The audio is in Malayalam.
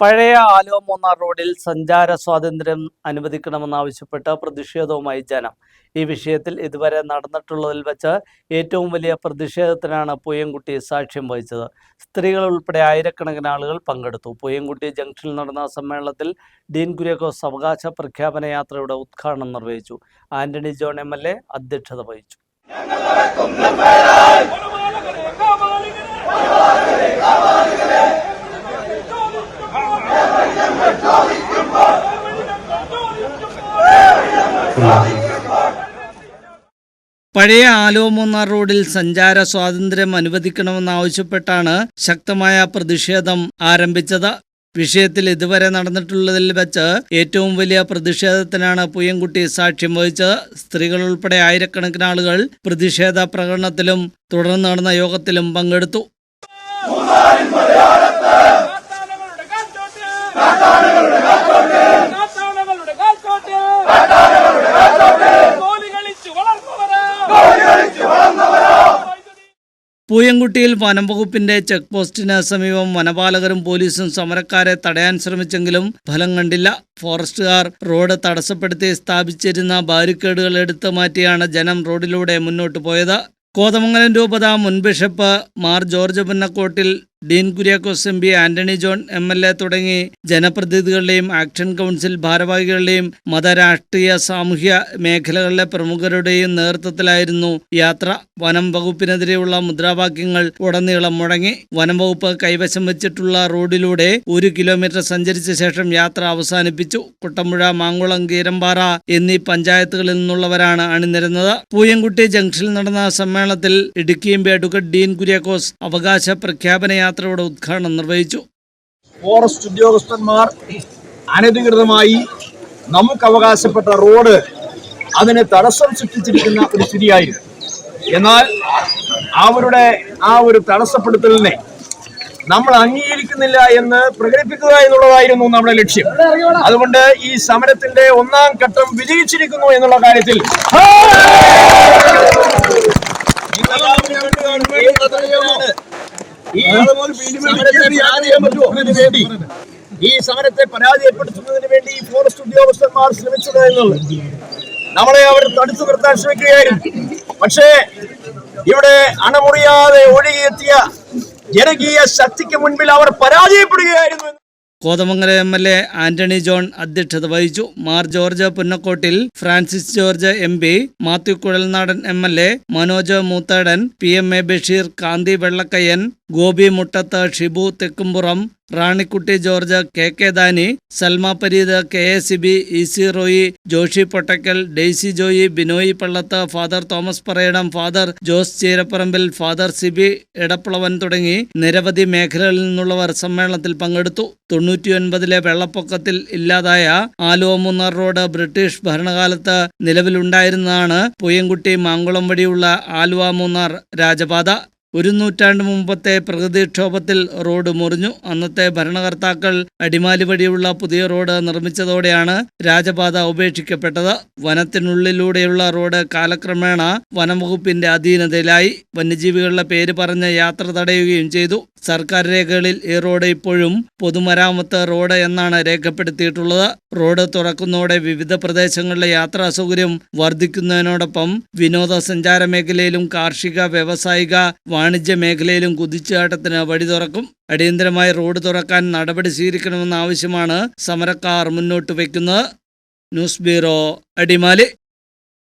പഴയ ആലുവ മൂന്നാർ റോഡിൽ സഞ്ചാര സ്വാതന്ത്ര്യം അനുവദിക്കണമെന്നാവശ്യപ്പെട്ട് പ്രതിഷേധവുമായി ജനം. ഈ വിഷയത്തിൽ ഇതുവരെ നടന്നിട്ടുള്ളതിൽ വെച്ച് ഏറ്റവും വലിയ പ്രതിഷേധത്തിനാണ് പൂയംകുട്ടി സാക്ഷ്യം വഹിച്ചത്. സ്ത്രീകൾ ഉൾപ്പെടെ ആയിരക്കണക്കിന് ആളുകൾ പങ്കെടുത്തു. പൂയംകുട്ടി ജംഗ്ഷനിൽ നടന്ന സമ്മേളനത്തിൽ ഡീൻ കുര്യാക്കോസ് അവകാശ പ്രഖ്യാപന യാത്രയുടെ ഉദ്ഘാടനം നിർവഹിച്ചു. Antony John M L A അധ്യക്ഷത വഹിച്ചു. പഴയ ആലോ മൂന്നാർ റോഡിൽ സഞ്ചാര സ്വാതന്ത്ര്യം അനുവദിക്കണമെന്നാവശ്യപ്പെട്ടാണ് ശക്തമായ പ്രതിഷേധം ആരംഭിച്ചത്. വിഷയത്തിൽ ഇതുവരെ നടന്നിട്ടുള്ളതിൽ വെച്ച് ഏറ്റവും വലിയ പ്രതിഷേധത്തിനാണ് പുയ്യൻകുട്ടി സാക്ഷ്യം വഹിച്ചത്. സ്ത്രീകൾ ഉൾപ്പെടെ ആയിരക്കണക്കിന് ആളുകൾ പ്രതിഷേധ പ്രകടനത്തിലും തുടർന്ന് നടന്ന യോഗത്തിലും പങ്കെടുത്തു. കാട്ടാനകളുടെ പൂയംകുട്ടിയിൽ വനംവകുപ്പിന്റെ ചെക്ക് പോസ്റ്റിന് സമീപം വനപാലകരും പോലീസും സമരക്കാരെ തടയാൻ ശ്രമിച്ചെങ്കിലും ഫലം കണ്ടില്ല. ഫോറസ്റ്റുകാർ റോഡ് തടസ്സപ്പെടുത്തി സ്ഥാപിച്ചിരുന്ന ബാരിക്കേഡുകൾ എടുത്തു മാറ്റിയാണ് ജനം റോഡിലൂടെ മുന്നോട്ട് പോയത്. കോതമംഗലം രൂപത മുൻ bishop Mar George Punnakottil Dean Kuriakose M P Antony John M L A തുടങ്ങി ജനപ്രതിനിധികളുടെയും ആക്ഷൻ കൗൺസിൽ ഭാരവാഹികളുടെയും മതരാഷ്ട്രീയ സാമൂഹ്യ മേഖലകളിലെ പ്രമുഖരുടെയും നേതൃത്വത്തിലായിരുന്നു യാത്ര. വനം വകുപ്പിനെതിരെയുള്ള മുദ്രാവാക്യങ്ങൾ ഉടനീളം മുടങ്ങി വനം വകുപ്പ് കൈവശം വെച്ചിട്ടുള്ള റോഡിലൂടെ ഒരു കിലോമീറ്റർ സഞ്ചരിച്ച ശേഷം യാത്ര അവസാനിപ്പിച്ചു. കുട്ടമ്പുഴ മാങ്കുളം കീരമ്പാറ എന്നീ പഞ്ചായത്തുകളിൽ നിന്നുള്ളവരാണ് അണിനിരുന്നത്. പൂയംകുട്ടി ജംഗ്ഷനിൽ നടന്ന സമ്മേളനത്തിൽ ഇടുക്കി എം ഡീൻ കുര്യാക്കോസ് അവകാശ പ്രഖ്യാപന യാത്രയുടെ ഉദ്ഘാടനം നിർവഹിച്ചു. ഫോറസ്റ്റ് ഉദ്യോഗസ്ഥന്മാർ അനധികൃതമായി നമുക്ക് അവകാശപ്പെട്ട റോഡ് അതിന് തടസ്സം സൃഷ്ടിച്ചിരിക്കുന്ന ഒരു സ്ഥിതിയായിരുന്നു. എന്നാൽ അവരുടെ ആ ഒരു തടസ്സപ്പെടുത്തലിനെ നമ്മൾ അംഗീകരിക്കുന്നില്ല എന്ന് പ്രകടിപ്പിക്കുക എന്നുള്ളതായിരുന്നു നമ്മുടെ ലക്ഷ്യം. അതുകൊണ്ട് ഈ സമരത്തിന്റെ ഒന്നാം ഘട്ടം വിജയിച്ചിരിക്കുന്നു എന്നുള്ള കാര്യത്തിൽ വേണ്ടി ഈ സമരത്തെ പരാജയപ്പെടുത്തുന്നതിന് വേണ്ടി ഈ ഫോറസ്റ്റ് ഉദ്യോഗസ്ഥന്മാർ ശ്രമിച്ചത് എന്നുള്ളത്. നമ്മളെ അവർ തടുത്തു നിർത്താൻ ശ്രമിക്കുകയായിരുന്നു. പക്ഷേ ഇവിടെ അണമുറിയാതെ ഒഴുകിയെത്തിയ ജനകീയ ശക്തിക്ക് മുൻപിൽ അവർ പരാജയപ്പെടുകയായിരുന്നു Kothamangalam M L A Antony John അധ്യക്ഷത വഹിച്ചു. Mar George Punnakottil Francis George M P Mathew Kuzhalnadan M L A Manoj Moothadan P M A Basheer Kanthi Vellakayyan Gopi Muttath Shibu Thekkumpuram Ranikutty George K K Dani Salma Pareed K A Sibi E C Roy Joshy Pottakkal Daisy Joy Binoy Pallath father Thomas Parayadam father Jose Cheerapparambil father Sibi Edappalavan തുടങ്ങി നിരവധി മേഖലകളിൽ നിന്നുള്ളവർ സമ്മേളനത്തിൽ പങ്കെടുത്തു. തൊണ്ണൂറ്റിയൊൻപതിലെ വെള്ളപ്പൊക്കത്തിൽ ഇല്ലാതായ ആലുവ മൂന്നാർ റോഡ് ബ്രിട്ടീഷ് ഭരണകാലത്ത് നിലവിലുണ്ടായിരുന്നതാണ് പുയ്യൻകുട്ടി മാങ്കുളം വഴിയുള്ള ആലുവ മൂന്നാർ രാജപാത. ഒരു നൂറ്റാണ്ട് മുമ്പത്തെ പ്രകൃതിക്ഷോഭത്തിൽ റോഡ് മുറിഞ്ഞു. അന്നത്തെ ഭരണകർത്താക്കൾ അടിമാലി വഴിയുള്ള പുതിയ റോഡ് നിർമ്മിച്ചതോടെയാണ് രാജപാത ഉപേക്ഷിക്കപ്പെട്ടത്. വനത്തിനുള്ളിലൂടെയുള്ള റോഡ് കാലക്രമേണ വനംവകുപ്പിന്റെ അധീനതയിലായി. വന്യജീവികളുടെ പേര് പറഞ്ഞ് യാത്ര തടയുകയും ചെയ്തു. സർക്കാർ രേഖകളിൽ ഈ റോഡ് ഇപ്പോഴും പൊതുമരാമത്ത് റോഡ് എന്നാണ് രേഖപ്പെടുത്തിയിട്ടുള്ളത്. റോഡ് തുറക്കുന്നതോടെ വിവിധ പ്രദേശങ്ങളിലെ യാത്രാ സൗകര്യം വർദ്ധിക്കുന്നതിനോടൊപ്പം വിനോദസഞ്ചാര മേഖലയിലും കാർഷിക വ്യാവസായിക വാണിജ്യ മേഖലയിലും കുതിച്ചുചാട്ടത്തിന് വഴി തുറക്കും. അടിയന്തരമായി റോഡ് തുറക്കാൻ നടപടി സ്വീകരിക്കണമെന്ന ആവശ്യമാണ് സമരക്കാർ മുന്നോട്ട് വയ്ക്കുന്നത്. News bureau Adimali.